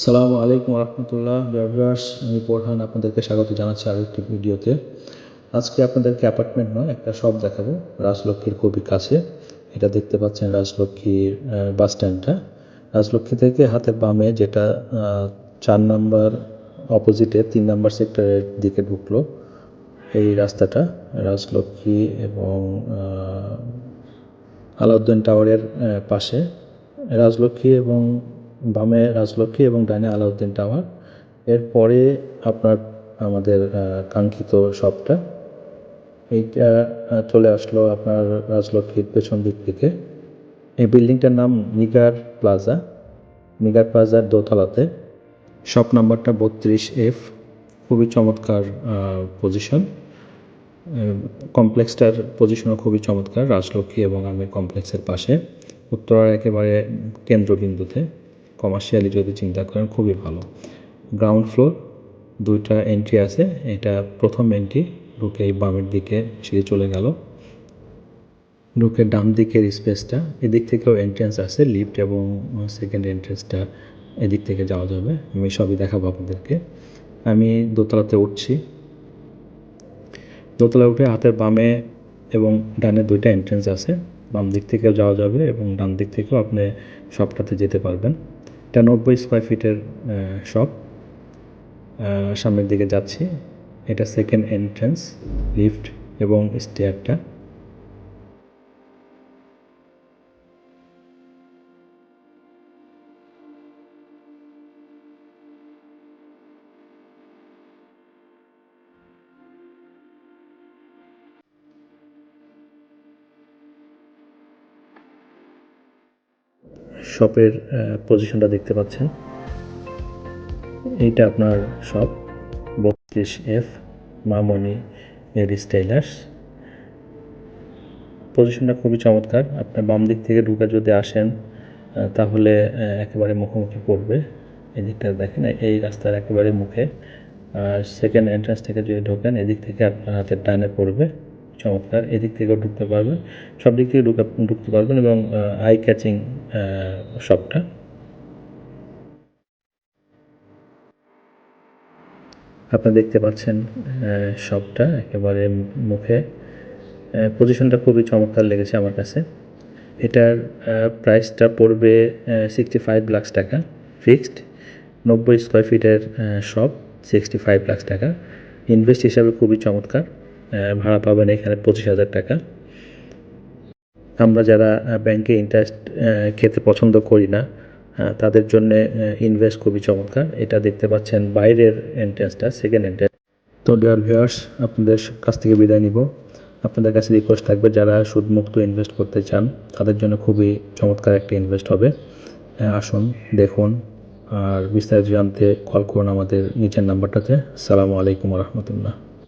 সালামু আলাইকুম রহমতুল্লাহ ভিউয়ার্স আমি বোরহান আপনাদেরকে স্বাগত জানাচ্ছি আরও একটি ভিডিওতে। আজকে আপনাদেরকে অ্যাপার্টমেন্ট নয়, একটা শপ দেখাবো, রাজলক্ষ্মীর খুবই কাছে। এটা দেখতে পাচ্ছেন রাজলক্ষ্মীর বাস স্ট্যান্ডটা রাজলক্ষ্মী থেকে হাতের বামে যেটা চার নাম্বার অপোজিটে তিন নাম্বার সেক্টরের দিকে ঢুকলো, এই রাস্তাটা। রাজলক্ষ্মী এবং আলাউদ্দিন টাওয়ারের পাশে। রাজলক্ষ্মী এবং বামে রাজলক্ষ্মী এবং ডানে আলাউদ্দিন টাওয়ার। এরপরে আপনার, আমাদের কাঙ্ক্ষিত শপটা এইটা চলে আসলো আপনার রাজলক্ষ্মীর পেছন দিক থেকে। এই বিল্ডিংটার নাম নিগার প্লাজা। নিগার প্লাজার দোতলাতে। শপ নাম্বারটা বত্রিশ এফ। খুবই চমৎকার পজিশন। কমপ্লেক্সটার পজিশনও খুবই চমৎকার, রাজলক্ষ্মী এবং আমি কমপ্লেক্সের পাশে। উত্তরার একেবারে কেন্দ্রবিন্দুতে। কমার্শিয়ালি যদি চিন্তা করেন, খুবই ভালো। গ্রাউন্ড ফ্লোর দুইটা এন্ট্রি আছে, এটা প্রথম এন্ট্রি ঢুকে বামের দিকে সিঁড়ি চলে গেল। ঢুকে ডান দিকের স্পেসটা এদিক থেকেও এন্ট্রেন্স আছে লিফট এবং সেকেন্ড এন্ট্রেন্সটা এদিক থেকে যাওয়া যাবে। আমি সবই দেখাবো আপনাদেরকে। আমি দোতলাতে উঠছি। দোতলা উঠে হাতের বামে এবং ডানে দুইটা এন্ট্রেন্স আছে। বাম দিক থেকেও যাওয়া যাবে এবং ডান দিক থেকেও আপনি সবটাতে যেতে পারবেন। এটা নব্বই স্কোয়ার ফিটের শপ সামনের দিকে যাচ্ছি। এটা সেকেন্ড এন্ট্রান্স লিফট এবং স্টেয়ারটা শপের পজিশনটা দেখতে পাচ্ছেন। এইটা আপনার শপ বত্রিশ এফ মামনি লেডিস টেইলার্স পজিশনটা খুবই চমৎকার। আপনার বাম দিক থেকে ঢুকে যদি আসেন তাহলে একেবারে মুখোমুখি পড়বে। এই দিকটা দেখেন, এই রাস্তার একেবারে মুখে। আর সেকেন্ড এন্ট্রান্স থেকে যদি ঢোকেন, এদিক থেকে আপনার হাতের ডানে পড়বে। চমৎকার, এদিক থেকেও ঢুকতে পারবেন। সব দিক থেকে ঢুকে ঢুকতে পারবেন এবং আই ক্যাচিং শপটা আপনারা দেখতে পাচ্ছেন শপটা একেবারে মুখে। পজিশনটা খুবই চমৎকার লেগেছে আমার কাছে। এটার প্রাইসটা পড়বে সিক্সটি ফাইভ লাখ টাকা। ফিক্সড নব্বই স্কোয়ার ফিটের শপ সিক্সটি ফাইভ লাখ টাকা। ইনভেস্ট হিসাবে খুবই চমৎকার। ভাড়া পাবেন এখানে পঁচিশ হাজার টাকা। আমরা যারা ব্যাংকে ইন্টারেস্ট খেতে পছন্দ করি না তাদের জন্য ইনভেস্ট খুবই চমৎকার। এটা দেখতে পাচ্ছেন বাইরের এন্ট্রেন্সটা সেকেন্ড এন্ট্রেন্স তো ডিয়ার ভিউয়ার্স আপনাদের কাছ থেকে বিদায় নিব। আপনাদের কাছে রিকোয়েস্ট থাকবে, যারা সুদমুক্ত ইনভেস্ট করতে চান, তাদের জন্য খুবই চমৎকার একটা ইনভেস্ট হবে। আসুন, দেখুন, আর বিস্তারিত জানতে কল করুন আমাদের নিচের নাম্বারটাতে আসসালামু আলাইকুম রহমতুল্লাহ।